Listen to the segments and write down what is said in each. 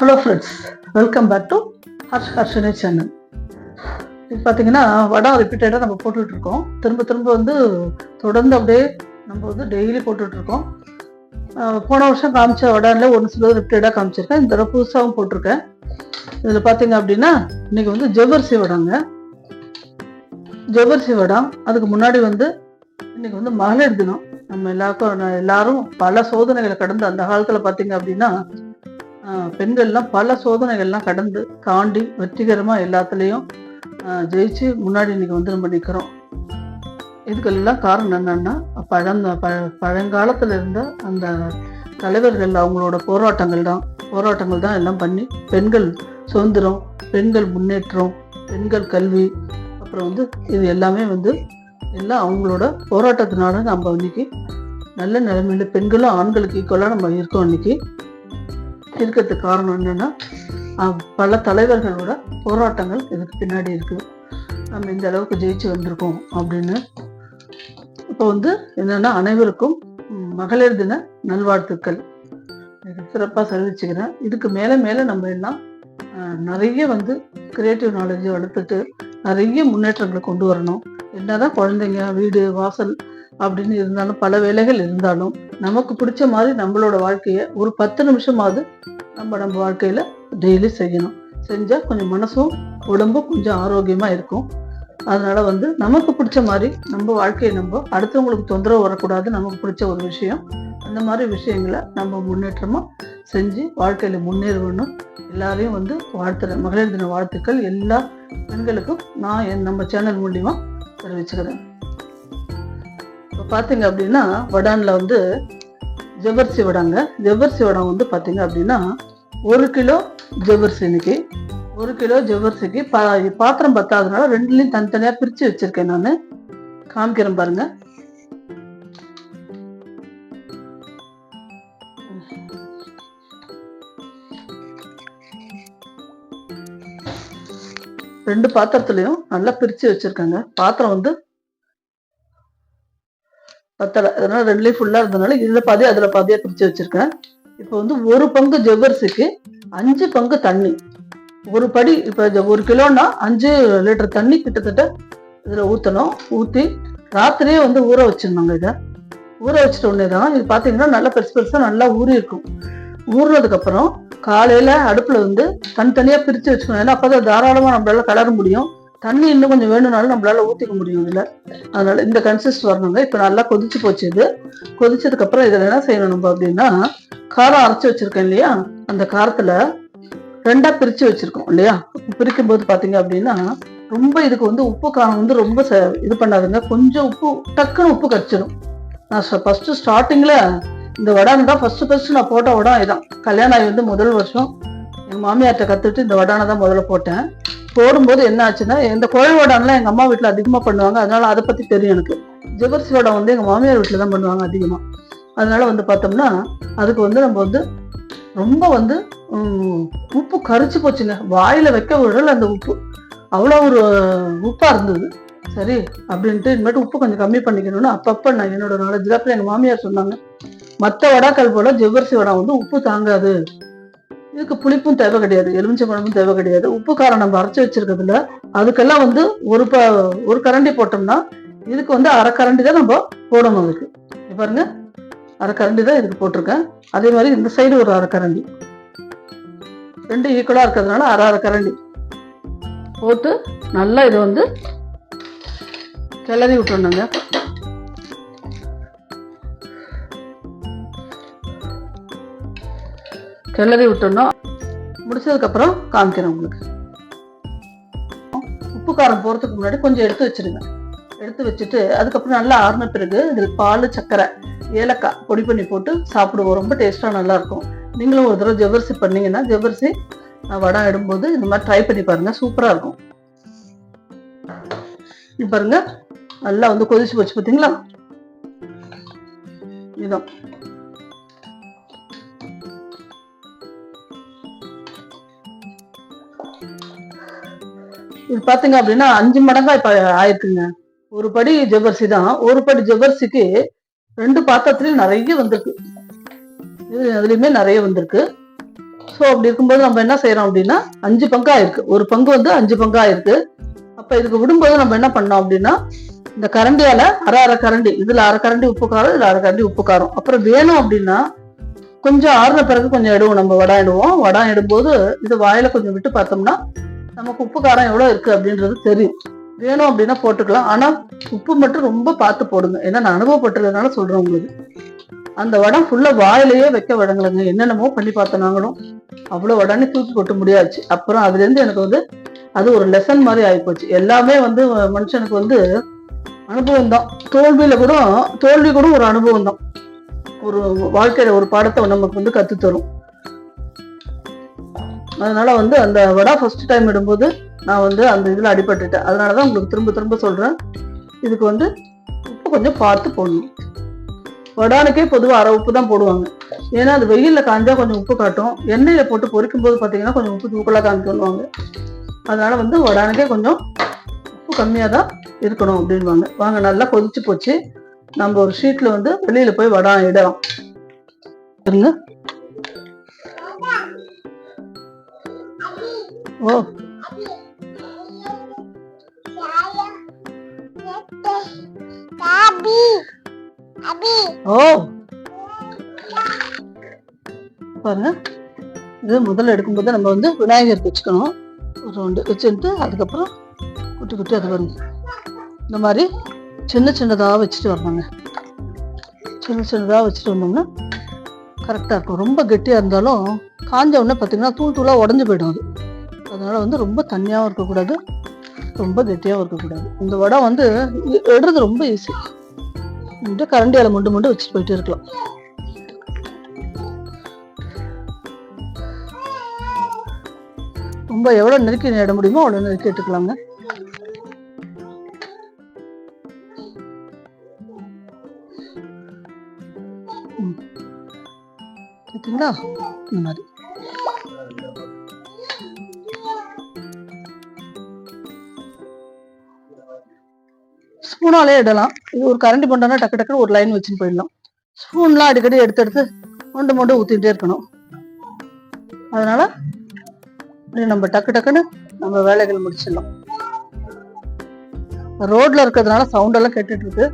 Hello friends welcome back to Harsh ஹர்ஷனே channel இது பார்த்தீங்கன்னா வடம் ரிப்பீட்டடாக நம்ம போட்டுட்ருக்கோம். திரும்ப திரும்ப வந்து தொடர்ந்து அப்படியே நம்ம வந்து டெய்லி போட்டுட்டு இருக்கோம் போன வருஷம் காமிச்ச வடான்ல ஒன்று சில ரிப்பீட்டடாக காமிச்சிருக்கேன். இந்த தடவை புதுசாகவும் போட்டிருக்கேன். இதில் பார்த்தீங்க அப்படின்னா இன்னைக்கு வந்து ஜவ்வரிசி வடங்க. ஜவ்வரிசி வடம் அதுக்கு முன்னாடி வந்து இன்னைக்கு வந்து மகளிர் தினம். நம்ம எல்லாருக்கும் எல்லாரும் பல சோதனைகளை கடந்து அந்த காலத்தில் பார்த்தீங்க அப்படின்னா பெண்கள்லாம் பல சோதனைகள்லாம் கடந்து தாண்டி வெற்றிகரமாக எல்லாத்துலேயும் ஜெயிச்சு முன்னாடி இன்னைக்கு வந்து நம்ம நிற்கிறோம் இதுக்கெல்லாம் காரணம் என்னன்னா பழந்த ப பழங்காலத்துல இருந்த அந்த தலைவர்கள் அவங்களோட போராட்டங்கள் தான். போராட்டங்கள் தான் எல்லாம் பண்ணி பெண்கள் சுதந்திரம் பெண்கள் முன்னேற்றம் பெண்கள் கல்வி அப்புறம் வந்து இது எல்லாமே வந்து எல்லாம் அவங்களோட போராட்டத்தினால நம்ம இன்னைக்கு நல்ல நிலைமையில பெண்களும் ஆண்களுக்கு ஈக்குவலாக நம்ம இருக்கோம் இன்னைக்கு. இருக்கிறதுக்கு காரணம் என்னன்னா பல தலைவர்களோட போராட்டங்கள் இதுக்கு பின்னாடி இருக்கு. நம்ம இந்த அளவுக்கு ஜெயிச்சு வந்திருக்கோம் அப்படின்னு. இப்போ வந்து என்னன்னா அனைவருக்கும் மகளிர் தின நல்வாழ்த்துக்கள். சிறப்பாக செலவிச்சுக்கிறேன் இதுக்கு மேலே மேலே நம்ம எல்லாம் அஹ், நிறைய வந்து கிரியேட்டிவ் நாலேஜை வளர்த்துட்டு நிறைய முன்னேற்றங்களை கொண்டு வரணும். என்னதான் குழந்தைங்க வீடு வாசல் அப்படின்னு இருந்தாலும் பல வேலைகள் இருந்தாலும் நமக்கு பிடிச்ச மாதிரி நம்மளோட வாழ்க்கையை ஒரு பத்து நிமிஷமாவது நம்ம நம்ம வாழ்க்கையில டெய்லி செய்யணும். செஞ்சா கொஞ்சம் மனசும் உடம்பும் கொஞ்சம் ஆரோக்கியமா இருக்கும். அதனால வந்து நமக்கு பிடிச்ச மாதிரி நம்ம வாழ்க்கையை நம்ம அடுத்தவங்களுக்கு தொந்தரவு வரக்கூடாது. நமக்கு பிடிச்ச ஒரு விஷயம். அந்த மாதிரி விஷயங்களை நம்ம முன்னேற்றமா செஞ்சு வாழ்க்கையில முன்னேறணும். எல்லாரையும் வந்து வாழ்த்துறேன் மகளிர் தின வாழ்த்துக்கள். எல்லா பெண்களுக்கும் நான் என் நம்ம சேனல் மூலியமா தெரிவிச்சுக்கிறேன். பார்த்தீங்க அப்படின்னா வடான்ல வந்து ஜவ்வரிசி வடாங்க. ஜவ்வரிசி வடம் வந்து பார்த்தீங்க அப்படின்னா ஒரு கிலோ ஜவ்வரிசி இன்னைக்கு. ஒரு கிலோ ஜவ்வரிசிக்கு பா பாத்திரம் பத்தாதனால ரெண்டுலையும் தனித்தனியாக பிரித்து வச்சிருக்கேன் நான். காமிக்கிறேன் பாருங்க. ரெண்டு பாத்திரத்துலையும் நல்லா பிரிச்சு வச்சிருக்கேங்க. பாத்திரம் வந்து பத்தலை. அதனால ரெண்டுலேயும் ஃபுல்லாக இருந்ததுனால இதில் பாதி அதில் பாதியாக பிரித்து வச்சுருக்கேன். இப்போ வந்து ஒரு பங்கு ஜவ்வரிசிக்கு அஞ்சு பங்கு தண்ணி. ஒரு படி இப்போ ஒரு கிலோன்னா அஞ்சு லிட்டர் தண்ணி கிட்டத்தட்ட இதில் ஊற்றணும் ஊற்றி ராத்திரியே வந்து ஊற வச்சிருந்தாங்க இதை. ஊற வச்சிட்ட உடனே தான் இது பார்த்தீங்கன்னா நல்லா பெருசு பெருசாக நல்லா ஊறி இருக்கும். ஊறுனதுக்கு காலையில் அடுப்பில் வந்து தனித்தனியாக பிரித்து வச்சுக்கணும். ஏன்னா அப்பதான் தாராளமாக நம்மளால கலர முடியும். தண்ணி இன்னும் கொஞ்சம் வேணும்னாலும் நம்மளால ஊத்திக்க முடியும் இல்ல அதனால இந்த கன்சிஸ்ட் வரணுங்க. இப்ப நல்லா கொதிச்சு போச்சு இது. கொதிச்சதுக்கு அப்புறம் இதுல என்ன செய்யணும் நம்ம அப்படின்னா காரம் அரைச்சு வச்சிருக்கேன் இல்லையா? அந்த காரத்துல ரெண்டா பிரிச்சு வச்சிருக்கோம் இல்லையா? பிரிக்கும் போது பாத்தீங்க அப்படின்னா ரொம்ப இதுக்கு வந்து உப்பு காரம் வந்து ரொம்ப ச- இது பண்ணாதுங்க. கொஞ்சம் உப்பு டக்குன்னு உப்பு கரைச்சிடும் நான் ஃபர்ஸ்ட் ஸ்டார்டிங்ல இந்த வடான் தான் ஃபர்ஸ்ட் ஃபர்ஸ்ட் நான் போட்ட வடம் இதான். கல்யாணம் ஆகி வந்து முதல் வருஷம். எங்கள் மாமியார்ட்ட கற்றுட்டு இந்த வடானை தான் முதல்ல போட்டேன். போடும்போது என்ன ஆச்சுன்னா இந்த குழல் வடானெலாம் எங்கள் அம்மா வீட்டில் அதிகமாக பண்ணுவாங்க. அதனால் அதை பற்றி தெரியும் எனக்கு. ஜவ்வரிசி வடம் வந்து எங்கள் மாமியார் வீட்டில் தான் பண்ணுவாங்க அதிகமாக அதனால் வந்து பார்த்தோம்னா அதுக்கு வந்து நம்ம வந்து ரொம்ப வந்து உப்பு கரிச்சு போச்சுங்க. வாயில் வைக்க விடல அந்த உப்பு. அவ்வளோ ஒரு உப்பாக இருந்தது. சரி அப்படின்ட்டு இனிமேட்டு உப்பு கொஞ்சம் கம்மி பண்ணிக்கணும்னு அப்பப்போ நான் என்னோட நாலு அப்புறம் எங்கள் மாமியார் சொன்னாங்க. மற்ற வடாக்கள் போல் ஜவ்வரிசி வடம் வந்து உப்பு தாங்காது. இதுக்கு புளிப்பும் தேவை கிடையாது எலுமிச்சை பழமும் தேவை கிடையாது. உப்பு காரம் நம்ம அரைச்சி வச்சிருக்கிறதுல அதுக்கெல்லாம் வந்து ஒரு ப ஒரு கரண்டி போட்டோம்னா இதுக்கு வந்து அரை கரண்டி தான் நம்ம போடணும் அதுக்கு. பாருங்க அரை கரண்டி தான் இதுக்கு போட்டிருக்கேன். அதே மாதிரி இந்த சைடு ஒரு அரை கரண்டி. ரெண்டு ஈக்குவலாக இருக்கிறதுனால அரை அரை கரண்டி. போட்டு நல்லா இதை வந்து கிளறி விட்டுறணுங்க. கிளறி விட்டோம்னா முடிச்சதுக்கப்புறம் காமிக்கிறேன் உங்களுக்கு. உப்பு காரம் போறதுக்கு முன்னாடி கொஞ்சம் எடுத்து வச்சிருங்க. எடுத்து வச்சுட்டு அதுக்கப்புறம் நல்லா ஆறுன பிறகு இதில் பால் சர்க்கரை ஏலக்காய் பொடி பண்ணி போட்டு சாப்பிடுவோம். ரொம்ப டேஸ்ட்டாக நல்லா இருக்கும் நீங்களும் ஒரு தடவை ஜவ்வரிசி பண்ணீங்கன்னா ஜவ்வரிசி அஹ், வடம் இடும்போது இந்த மாதிரி ட்ரை பண்ணி பாருங்க. சூப்பரா இருக்கும். பாருங்க. நல்லா வந்து கொதிச்சு போச்சு. பார்த்தீங்களா இதான். இது பாத்தீங்க அப்படின்னா அஞ்சு மடங்கா இப்ப ஆயிருக்குங்க. ஒரு படி ஜவ்வரிசி தான். ஒரு படி ஜவ்வரிசிக்கு ரெண்டு பாத்திரத்துலயும் நிறைய வந்திருக்கு. இது அதுலயுமே நிறைய வந்திருக்கு. ஸோ அப்படி இருக்கும்போது நம்ம என்ன செய்யறோம் அப்படின்னா அஞ்சு பங்கா இருக்கு ஒரு பங்கு வந்து அஞ்சு பங்கா இருக்கு அப்ப இதுக்கு விடும்போது நம்ம என்ன பண்ணோம் அப்படின்னா இந்த கரண்டியால அரை அரை கரண்டி இதுல அரை கரண்டி உப்பு காரம் இதுல அரை கரண்டி உப்பு காரம். அப்புறம் வேணும் அப்படின்னா கொஞ்சம் ஆறுன பிறகு கொஞ்சம் இடுவோம் நம்ம வடா இடுவோம். வடா இடும்போது இது வாயில கொஞ்சம் விட்டு பார்த்தோம்னா நமக்கு உப்பு காரம் எவ்வளோ இருக்குது அப்படின்றது தெரியும். வேணும் அப்படின்னா போட்டுக்கலாம். ஆனால் உப்பு மட்டும் ரொம்ப பார்த்து போடுங்க. ஏன்னா நான் அனுபவப்பட்டதுனால சொல்கிறேன் உங்களுக்கு. அந்த வடம் ஃபுல்லாக வாயிலேயே வைக்க வடங்களுங்க என்னென்னமோ பண்ணி பார்த்தோம் நாங்களும். அவ்வளவு உடனே தூக்கி கொட்ட முடியாச்சு. அப்புறம் அதுலேருந்து எனக்கு வந்து அது ஒரு லெசன் மாதிரி ஆகிப்போச்சு எல்லாமே வந்து மனுஷனுக்கு வந்து அனுபவம் தான் தோல்வியில் கூட தோல்வி கூட ஒரு அனுபவம் தான் ஒரு வாழ்க்கையில ஒரு பாடத்தை நமக்கு வந்து கற்றுத்தரும் தரும் அதனால வந்து அந்த வடா ஃபர்ஸ்ட் டைம் இடும்போது நான் வந்து அந்த இதில் அடிபட்டுட்டேன். அதனாலதான் உங்களுக்கு திரும்ப திரும்ப சொல்கிறேன் இதுக்கு வந்து உப்பு கொஞ்சம் பார்த்து போடணும். வடானுக்கே பொதுவாக அரை உப்பு தான் போடுவாங்க. ஏன்னா அது வெயிலில் காஞ்சால் கொஞ்சம் உப்பு காட்டும். எண்ணெயில் போட்டு பொரிக்கும் போது பார்த்தீங்கன்னா கொஞ்சம் உப்பு தூக்கலாக காமிக்கணுவாங்க அதனால வந்து வடானுக்கே கொஞ்சம் உப்பு கம்மியாக தான் இருக்கணும் அப்படின்வாங்க. வாங்க நல்லா கொதிச்சு போச்சு. நம்ம ஒரு ஷீட்டில் வந்து வெளியில் போய் வடான் இடலாம். இருங்க ஓ. ஓ. பாருங்க. இது முதல்ல எடுக்கும்போது நம்ம வந்து விநாயகர் வச்சுக்கணும். ஒரு ரெண்டு வச்சுட்டு அதுக்கப்புறம் குட்டி குட்டி அது வந்து இந்த மாதிரி சின்ன சின்னதாக வச்சுட்டு வரணுங்க. சின்ன சின்னதாக வச்சுட்டு வந்தோம்னா கரெக்டாக இருக்கும். ரொம்ப கெட்டியாக இருந்தாலும் காஞ்ச உடனே பார்த்தீங்கன்னா தூள் தூளாக உடஞ்சி போயிடும் அது. அதனால் வந்து ரொம்ப தண்ணியாகவும் இருக்கக்கூடாது ரொம்ப கெட்டியாகவும் இருக்கக்கூடாது. இந்த வடை வந்து எடுறது ரொம்ப ஈஸி இந்த கரண்டியால் முண்டு முண்டு வச்சுட்டு போயிட்டு இருக்கலாம். ரொம்ப எவ்வளோ நெருக்கி நட முடியுமோ அவ்வளோ நெருக்கி எடுத்துக்கலாங்க. பார்த்தீங்களா இந்த மாதிரி. ஸ்பூனாலே இடலாம். இது ஒரு கரண்டி பண்ணோம்னா டக்கு டக்குன்னு ஒரு லைன் வச்சுன்னு போயிடலாம். ஸ்பூன்லாம் அடிக்கடி எடுத்து எடுத்து மொண்டு மொண்டு ஊத்திட்டே இருக்கணும். அதனால நம்ம டக்கு டக்குன்னு நம்ம வேலைகள் முடிச்சிடலாம். ரோட்ல இருக்கிறதுனால சவுண்ட் எல்லாம் கேட்டுட்டு இருக்கு.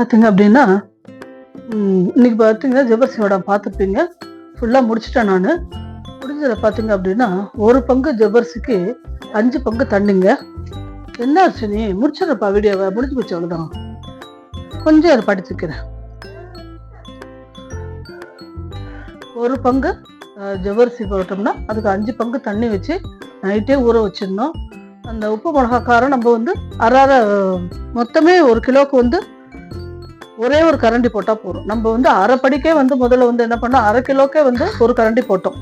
பார்த்தீங்க அப்படின்னா இன்னைக்கு பார்த்தீங்கன்னா ஜெபர்சியோட பார்த்துப்பீங்க. ஃபுல்லாக முடிச்சிட்டேன் நான். முடிஞ்சதை பார்த்தீங்க அப்படின்னா ஒரு பங்கு ஜெபர்சிக்கு அஞ்சு பங்கு தண்ணிங்க. என்ன ஆச்சு நீ முடிச்சிடப்பா வீடியோவை. முடிஞ்சு போச்சு அவ்வளோதான் கொஞ்சம் அதை படிச்சுக்கிறேன். ஒரு பங்கு ஜவரிசி போட்டோம்னா அதுக்கு அஞ்சு பங்கு தண்ணி வச்சு நைட்டே ஊற வச்சிடணும். அந்த உப்பு மிளகாக்காரம் நம்ம வந்து அரை அரை மொத்தமே ஒரு கிலோவுக்கு வந்து ஒரே ஒரு கரண்டி போட்டா போதும். நம்ம வந்து அரை படிக்கே வந்து முதல்ல வந்து என்ன பண்ணோம்? அரை கிலோக்கே வந்து ஒரு கரண்டி போட்டோம்.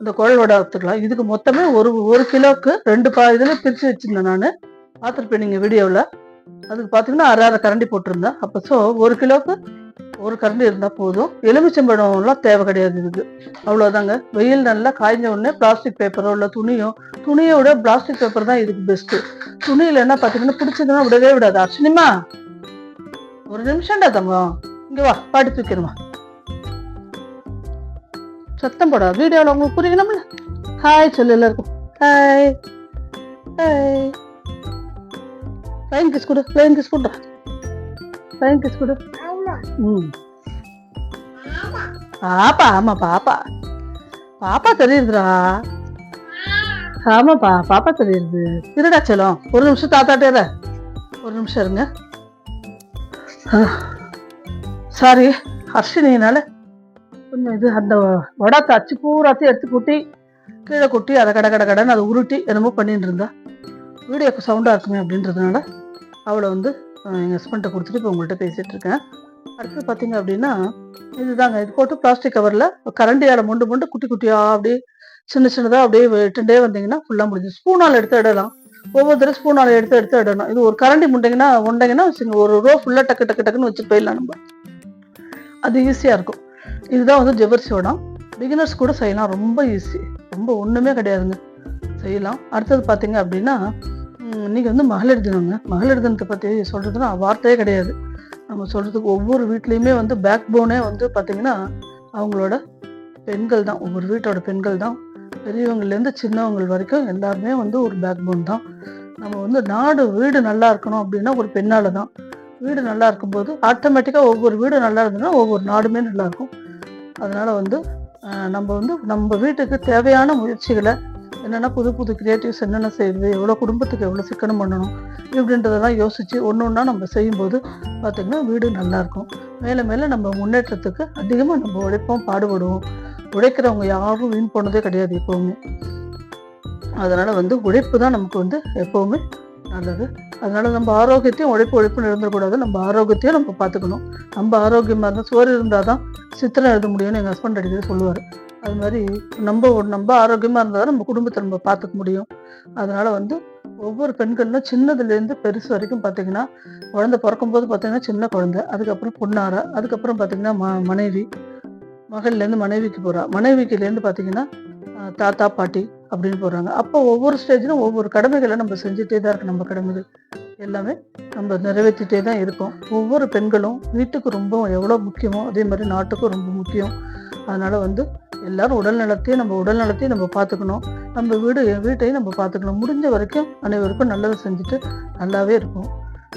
இந்த குழல் வடை எடுத்துக்கலாம் இதுக்கு மொத்தமே ஒரு ஒரு கிலோக்கு ரெண்டு பா இதுல பிரிச்சு வச்சுருந்தேன் நான். பார்த்துருப்பேன் நீங்க வீடியோவில். அதுக்கு பார்த்தீங்கன்னா அரை அரை கரண்டி போட்டிருந்தேன். அப்போ ஸோ ஒரு கிலோக்கு ஒரு கரண்டி இருந்தால் போதும். எலுமிச்சம்பழம்லாம் தேவை கிடையாது இதுக்கு. அவ்வளோதாங்க வெயில் நல்லா காய்ஞ்ச உடனே பிளாஸ்டிக் பேப்பரோ இல்லை துணியோ துணியை விட பிளாஸ்டிக் பேப்பர் தான் இதுக்கு பெஸ்ட்டு துணியில் என்ன பார்த்தீங்கன்னா பிடிச்சதுன்னா விடவே விடாது. அர்ச்சனிமா ஒரு நிமிஷம்டா தங்கம். இங்க வா பாடி தூக்கிடுமா சத்தம் போடா வீடியோவில் உங்களுக்கு புரியணும்ல ஹாய் சொல்லு எல்லாருக்கும். ஹாய் ஹாய் ஃப்ளைங் கிஸ் கொடு ஃப்ளைங் கிஸ் கொடுறா ஃப்ளைங் கிஸ் கொடு. ம். பாப்பா ஆமா பாப்பா. பாப்பா தெரியுதுடா ஆமாப்பா பாப்பா தெரியுது இருடா செல்லம். ஒரு நிமிஷம் தாத்தாட்டே ஒரு நிமிஷம் இருங்க. சாரி ஹர்ஷினினால கொஞ்சம் இது அந்த வடை தச்சு பூராத்தையும் எடுத்து கூட்டி கீழே கொட்டி அதை கட கட கடன்னு அதை உருட்டி என்னமோ பண்ணிட்டு இருந்தா. வீடியோக்கு சவுண்டாக இருக்குமே அப்படின்றதுனால அவளை வந்து எங்கள் ஹஸ்பண்ட்டை கொடுத்துட்டு இப்போ உங்கள்கிட்ட பேசிகிட்டு இருக்கேன். அடுத்து பார்த்தீங்க அப்படின்னா இதுதாங்க இது போட்டு பிளாஸ்டிக் கவரில் கரண்டியால் மொண்டு மொண்டு குட்டி குட்டியாக அப்படியே சின்ன சின்னதாக அப்படியே விட்டுட்டே வந்தீங்கன்னா ஃபுல்லாக முடிஞ்சு ஸ்பூனால் எடுத்து இடலாம். ஒவ்வொரு ஸ்பூன் அதை எடுத்து எடுத்து இடணும் இது ஒரு கரண்டி முண்டைங்கன்னா உண்டைங்கன்னா வச்சுங்க. ஒரு ரோ ஃபுல்லாக டக்கு டக்கு டக்குன்னு வச்சு போயிடலாம் நம்ம. அது ஈஸியாக இருக்கும். இதுதான் வந்து ஜெவர்சியோடம் பிகினர்ஸ் கூட செய்யலாம். ரொம்ப ஈஸி ரொம்ப ஒன்றுமே கிடையாதுங்க. செய்யலாம். அடுத்தது பார்த்தீங்க அப்படின்னா இன்றைக்கி இன்னைக்கு வந்து மகளிர் தினங்க மகளிர் தினத்தை பற்றி சொல்கிறதுனா வார்த்தையே கிடையாது. நம்ம சொல்கிறதுக்கு ஒவ்வொரு வீட்லேயுமே வந்து பேக் போனே வந்து பார்த்திங்கன்னா அவங்களோட பெண்கள் தான். ஒவ்வொரு வீட்டோட பெண்கள் தான். பெரியவங்கலேருந்து சின்னவங்கள் வரைக்கும் எல்லாருமே வந்து ஒரு பேக் போன் தான். நம்ம வந்து நாடு வீடு நல்லா இருக்கணும் அப்படின்னா ஒரு பெண்ணால் தான். வீடு நல்லா இருக்கும்போது ஆட்டோமேட்டிக்காக ஒவ்வொரு வீடு நல்லா இருந்ததுன்னா ஒவ்வொரு நாடுமே நல்லா இருக்கும். அதனால வந்து ஆஹ், நம்ம வந்து நம்ம வீட்டுக்கு தேவையான முயற்சிகளை என்னென்ன புது புது கிரியேட்டிவ்ஸ் என்னென்ன செய்யுது எவ்வளோ குடும்பத்துக்கு எவ்வளோ சிக்கனம் பண்ணணும் இப்படின்றதெல்லாம் யோசித்து ஒன்று ஒன்றா நம்ம செய்யும்போது பார்த்திங்கன்னா வீடு நல்லாயிருக்கும் மேலே மேலே நம்ம முன்னேற்றத்துக்கு அதிகமாக நம்ம உழைப்போம் பாடுபடுவோம். உழைக்கிறவங்க யாரும் வீண் போனதே கிடையாது எப்போவுமே. அதனால் வந்து உழைப்பு தான் நமக்கு வந்து எப்போவுமே நல்லது. அதனால நம்ம ஆரோக்கியத்தையும் உழைப்பு உழைப்புன்னு இருந்துடக்கூடாது. நம்ம ஆரோக்கியத்தையும் நம்ம பார்த்துக்கணும். நம்ம ஆரோக்கியமாக இருந்தால் சோறு இருந்தால் தான் சித்திரம் எழுத முடியும்னு எங்கள் ஹஸ்பண்ட் அடிக்கடி சொல்லுவார். அது மாதிரி நம்ம ஒரு- நம்ம ஆரோக்கியமாக இருந்தால் தான் நம்ம குடும்பத்தை நம்ம பார்த்துக்க முடியும். அதனால வந்து ஒவ்வொரு பெண்களும் சின்னதுலேருந்து பெருசு வரைக்கும் பார்த்தீங்கன்னா குழந்தை பிறக்கும்போது பார்த்தீங்கன்னா சின்ன குழந்தை அதுக்கப்புறம் பொண்ணாரா அதுக்கப்புறம் பார்த்தீங்கன்னா ம மனைவி மகள்லேருந்து மனைவிக்கு போகிறா மனைவிக்குலேருந்து பார்த்தீங்கன்னா தாத்தா பாட்டி அப்படின்னு போகிறாங்க அப்போ ஒவ்வொரு ஸ்டேஜிலும் ஒவ்வொரு கடமைகளை நம்ம செஞ்சுட்டே தான் இருக்கு நம்ம கடமைகள் எல்லாமே நம்ம நிறைவேற்றிட்டே தான் இருக்கோம். ஒவ்வொரு பெண்களும் வீட்டுக்கு ரொம்ப எவ்வளோ முக்கியமோ அதே மாதிரி நாட்டுக்கும் ரொம்ப முக்கியம். அதனால் வந்து எல்லாரும் உடல் நலத்தையும் நம்ம உடல் நலத்தையும் நம்ம பார்த்துக்கணும். நம்ம வீடு வீட்டையும் நம்ம பார்த்துக்கணும். முடிஞ்ச வரைக்கும் அனைவருக்கும் நல்லதை செஞ்சுட்டு நல்லாவே இருப்போம்.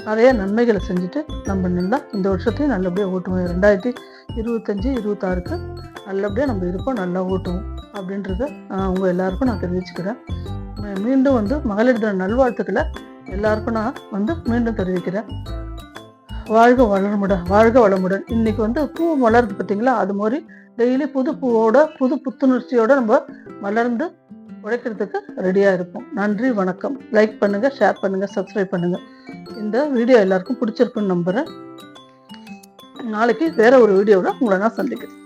நிறைய நன்மைகளை செஞ்சுட்டு நம்ம நல்லா இந்த வருஷத்தையும் நல்லபடியாக ஓட்டுவோம். ரெண்டாயிரத்தி இருபத்தஞ்சி இருபத்தாறுக்கு நல்லபடியாக நம்ம இருப்போம் நல்லா ஓட்டுவோம் அப்படின்றத உங்கள் எல்லாருக்கும் நான் தெரிவிச்சுக்கிறேன். மீண்டும் வந்து மகளிர் தின நல்வாழ்த்துக்களை எல்லாருக்கும் நான் வந்து மீண்டும் தெரிவிக்கிறேன். வாழ்க வளமுடன் வாழ்க வளமுடன். இன்னைக்கு வந்து பூ மலருது பார்த்தீங்களா அது மாதிரி டெய்லி புது பூவோட புது புத்துணர்ச்சியோட நம்ம மலர்ந்து உழைக்கிறதுக்கு ரெடியாக இருக்கும். நன்றி வணக்கம். லைக் பண்ணுங்க ஷேர் பண்ணுங்க சப்ஸ்கிரைப் பண்ணுங்க. இந்த வீடியோ எல்லாருக்கும் பிடிச்சிருக்குன்னு நம்புகிறேன் நாளைக்கு வேற ஒரு வீடியோவில் உங்களை நான் சந்திக்கிறேன்.